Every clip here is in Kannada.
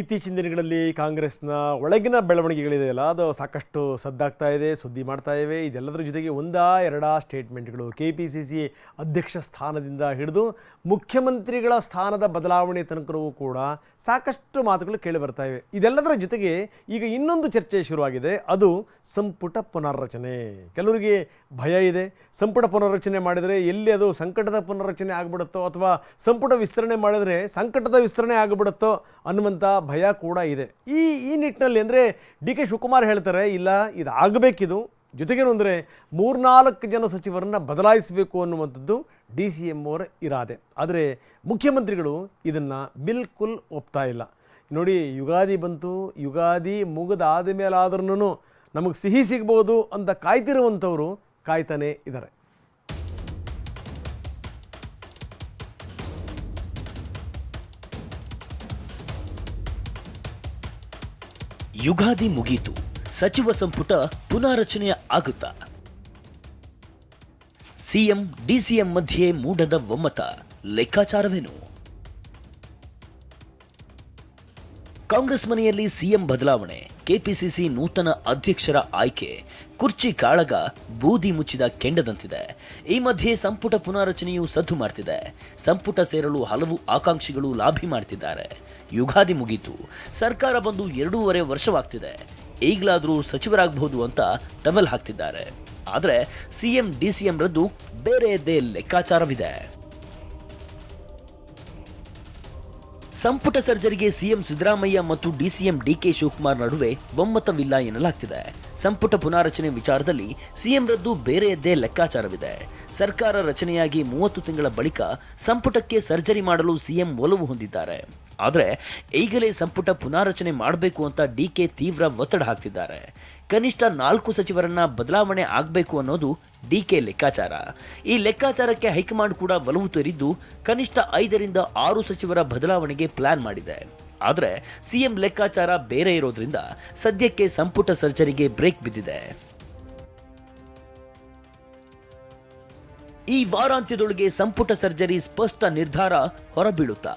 ಇತ್ತೀಚಿನ ದಿನಗಳಲ್ಲಿ ಕಾಂಗ್ರೆಸ್ನ ಒಳಗಿನ ಬೆಳವಣಿಗೆಗಳಿದೆಯಲ್ಲ, ಅದು ಸಾಕಷ್ಟು ಸದ್ದಾಗ್ತಾ ಇದೆ, ಸುದ್ದಿ ಮಾಡ್ತಾ ಇವೆ. ಇದೆಲ್ಲದರ ಜೊತೆಗೆ ಒಂದಾ ಎರಡಾ ಸ್ಟೇಟ್ಮೆಂಟ್ಗಳು ಕೆ ಪಿ ಸಿ ಸಿ ಅಧ್ಯಕ್ಷ ಸ್ಥಾನದಿಂದ ಹಿಡಿದು ಮುಖ್ಯಮಂತ್ರಿಗಳ ಸ್ಥಾನದ ಬದಲಾವಣೆ ತನಕವೂ ಕೂಡ ಸಾಕಷ್ಟು ಮಾತುಗಳು ಕೇಳಿ ಬರ್ತಾ ಇವೆ. ಇದೆಲ್ಲದರ ಜೊತೆಗೆ ಈಗ ಇನ್ನೊಂದು ಚರ್ಚೆ ಶುರುವಾಗಿದೆ, ಅದು ಸಂಪುಟ ಪುನರ್ರಚನೆ. ಕೆಲವರಿಗೆ ಭಯ ಇದೆ. ಸಂಪುಟ ಪುನರ್ರಚನೆ ಮಾಡಿದರೆ ಎಲ್ಲಿ ಅದು ಸಂಕಟದ ಪುನರ್ರಚನೆ ಆಗಿಬಿಡುತ್ತೋ ಅಥವಾ ಸಂಪುಟ ವಿಸ್ತರಣೆ ಮಾಡಿದರೆ ಸಂಕಟದ ವಿಸ್ತರಣೆ ಆಗಿಬಿಡುತ್ತೋ ಅನ್ನುವಂಥ ಭಯ ಕೂಡ ಇದೆ. ಈ ಈ ನಿಟ್ಟಿನಲ್ಲಿ ಅಂದರೆ ಡಿ ಕೆ ಶಿವಕುಮಾರ್ ಹೇಳ್ತಾರೆ, ಇಲ್ಲ ಇದು ಆಗಬೇಕಿದು ಜೊತೆಗೇನು ಅಂದರೆ ಮೂರ್ನಾಲ್ಕು ಜನ ಸಚಿವರನ್ನು ಬದಲಾಯಿಸಬೇಕು ಅನ್ನುವಂಥದ್ದು ಡಿ ಸಿ ಎಂ ಅವರ ಇರಾದೆ. ಆದರೆ ಮುಖ್ಯಮಂತ್ರಿಗಳು ಇದನ್ನು ಬಿಲ್ಕುಲ್ ಒಪ್ತಾ ಇಲ್ಲ. ನೋಡಿ, ಯುಗಾದಿ ಬಂತು, ಯುಗಾದಿ ಮುಗಿದಾದ ಮೇಲಾದ್ರೂ ನಮಗೆ ಸಿಹಿ ಸಿಗ್ಬೋದು ಅಂತ ಕಾಯ್ತಿರುವಂಥವರು ಕಾಯ್ತಾನೇ ಇದ್ದಾರೆ ಯುಗಾದಿ ಮುಗೀತು. ಸಚಿವ ಸಂಪುಟ ಪುನಾರಚನೆಯ ಆಗುತ್ತಾ. ಸಿಎಂ ಡಿಸಿಎಂ ಮಧ್ಯೆ ಮೂಡದ ಒಮ್ಮತ. ಲೆಕ್ಕಾಚಾರವೇನು? ಕಾಂಗ್ರೆಸ್ ಮನೆಯಲ್ಲಿ ಸಿಎಂ ಬದಲಾವಣೆ, ಕೆಪಿಸಿಸಿ ನೂತನ ಅಧ್ಯಕ್ಷರ ಆಯ್ಕೆ, ಕುರ್ಚಿ ಕಾಳಗ, ಬೂದಿ ಮುಚ್ಚಿದ ಕೆಂಡದಂತಿದೆ. ಈ ಮಧ್ಯೆ ಸಂಪುಟ ಪುನಾರಚನೆಯು ಸದ್ದು ಮಾಡ್ತಿದೆ. ಸಂಪುಟ ಸೇರಲು ಹಲವು ಆಕಾಂಕ್ಷಿಗಳು ಲಾಭಿ ಮಾಡ್ತಿದ್ದಾರೆ. ಯುಗಾದಿ ಮುಗೀತು. ಸರ್ಕಾರ ಬಂದು ಎರಡೂವರೆ ವರ್ಷವಾಗ್ತಿದೆ. ಈಗಲಾದರೂ ಸಚಿವರಾಗಬಹುದು ಅಂತ ಟವೆಲ್ ಹಾಕ್ತಿದ್ದಾರೆ. ಆದರೆ ಸಿಎಂ ಡಿಸಿಎಂ ರದ್ದು ಬೇರೆದೇ ಲೆಕ್ಕಾಚಾರವಿದೆ. ಸಂಪುಟ ಸರ್ಜರಿಗೆ ಸಿಎಂ ಸಿದ್ದರಾಮಯ್ಯ ಮತ್ತು ಡಿಸಿಎಂ ಡಿಕೆ ಶಿವಕುಮಾರ್ ನಡುವೆ ಒಮ್ಮತವಿಲ್ಲ ಎನ್ನಲಾಗ್ತಿದೆ. ಸಂಪುಟ ಪುನಾರಚನೆ ವಿಚಾರದಲ್ಲಿ ಸಿಎಂ ರದ್ದು ಬೇರೆಯದ್ದೇ ಲೆಕ್ಕಾಚಾರವಿದೆ. ಸರ್ಕಾರ ರಚನೆಯಾಗಿ ಮೂವತ್ತು ತಿಂಗಳ ಬಳಿಕ ಸಂಪುಟಕ್ಕೆ ಸರ್ಜರಿ ಮಾಡಲು ಸಿಎಂ ಒಲವು ಹೊಂದಿದ್ದಾರೆ. ಆದರೆ ಈಗಲೇ ಸಂಪುಟ ಪುನಾರಚನೆ ಮಾಡಬೇಕು ಅಂತ ಡಿ ಕೆ ತೀವ್ರ ಒತ್ತಡ ಹಾಕ್ತಿದ್ದಾರೆ. ಕನಿಷ್ಠ ನಾಲ್ಕು ಸಚಿವರನ್ನ ಬದಲಾವಣೆ ಆಗಬೇಕು ಅನ್ನೋದು ಡಿ ಕೆ ಲೆಕ್ಕಾಚಾರ. ಈ ಲೆಕ್ಕಾಚಾರಕ್ಕೆ ಹೈಕಮಾಂಡ್ ಕೂಡ ಒಲವು ತೋರಿದ್ದು ಕನಿಷ್ಠ ಐದರಿಂದ ಆರು ಸಚಿವರ ಬದಲಾವಣೆಗೆ ಪ್ಲಾನ್ ಮಾಡಿದೆ. ಆದರೆ ಸಿಎಂ ಲೆಕ್ಕಾಚಾರ ಬೇರೆ ಇರೋದ್ರಿಂದ ಸದ್ಯಕ್ಕೆ ಸಂಪುಟ ಸರ್ಜರಿಗೆ ಬ್ರೇಕ್ ಬಿದ್ದಿದೆ. ಈ ವಾರಾಂತ್ಯದೊಳಗೆ ಸಂಪುಟ ಸರ್ಜರಿ ಸ್ಪಷ್ಟ ನಿರ್ಧಾರ ಹೊರಬೀಳುತ್ತಾ?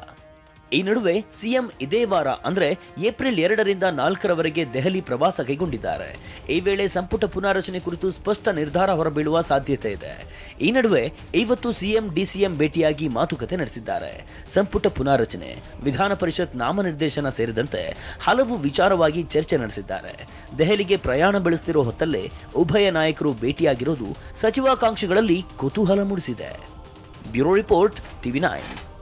ಈ ನಡುವೆ ಸಿಎಂ ಇದೇ ವಾರ, ಅಂದ್ರೆ ಏಪ್ರಿಲ್ ಎರಡರಿಂದ ನಾಲ್ಕರವರೆಗೆ ದೆಹಲಿ ಪ್ರವಾಸ ಕೈಗೊಂಡಿದ್ದಾರೆ. ಈ ವೇಳೆ ಸಂಪುಟ ಪುನಾರಚನೆ ಕುರಿತು ಸ್ಪಷ್ಟ ನಿರ್ಧಾರ ಹೊರಬೀಳುವ ಸಾಧ್ಯತೆ ಇದೆ. ಈ ನಡುವೆ ಇವತ್ತು ಸಿಎಂ, ಡಿಸಿಎಂ ಭೇಟಿಯಾಗಿ ಮಾತುಕತೆ ನಡೆಸಿದ್ದಾರೆ. ಸಂಪುಟ ಪುನಾರಚನೆ, ವಿಧಾನ ಪರಿಷತ್ ನಾಮನಿರ್ದೇಶನ ಸೇರಿದಂತೆ ಹಲವು ವಿಚಾರವಾಗಿ ಚರ್ಚೆ ನಡೆಸಿದ್ದಾರೆ. ದೆಹಲಿಗೆ ಪ್ರಯಾಣ ಬೆಳೆಸುತ್ತಿರುವ ಹೊತ್ತಲ್ಲೇ ಉಭಯ ನಾಯಕರು ಭೇಟಿಯಾಗಿರೋದು ಸಚಿವಾಕಾಂಕ್ಷಿಗಳಲ್ಲಿ ಕುತೂಹಲ ಮೂಡಿಸಿದೆ. Bureau report, TV nine.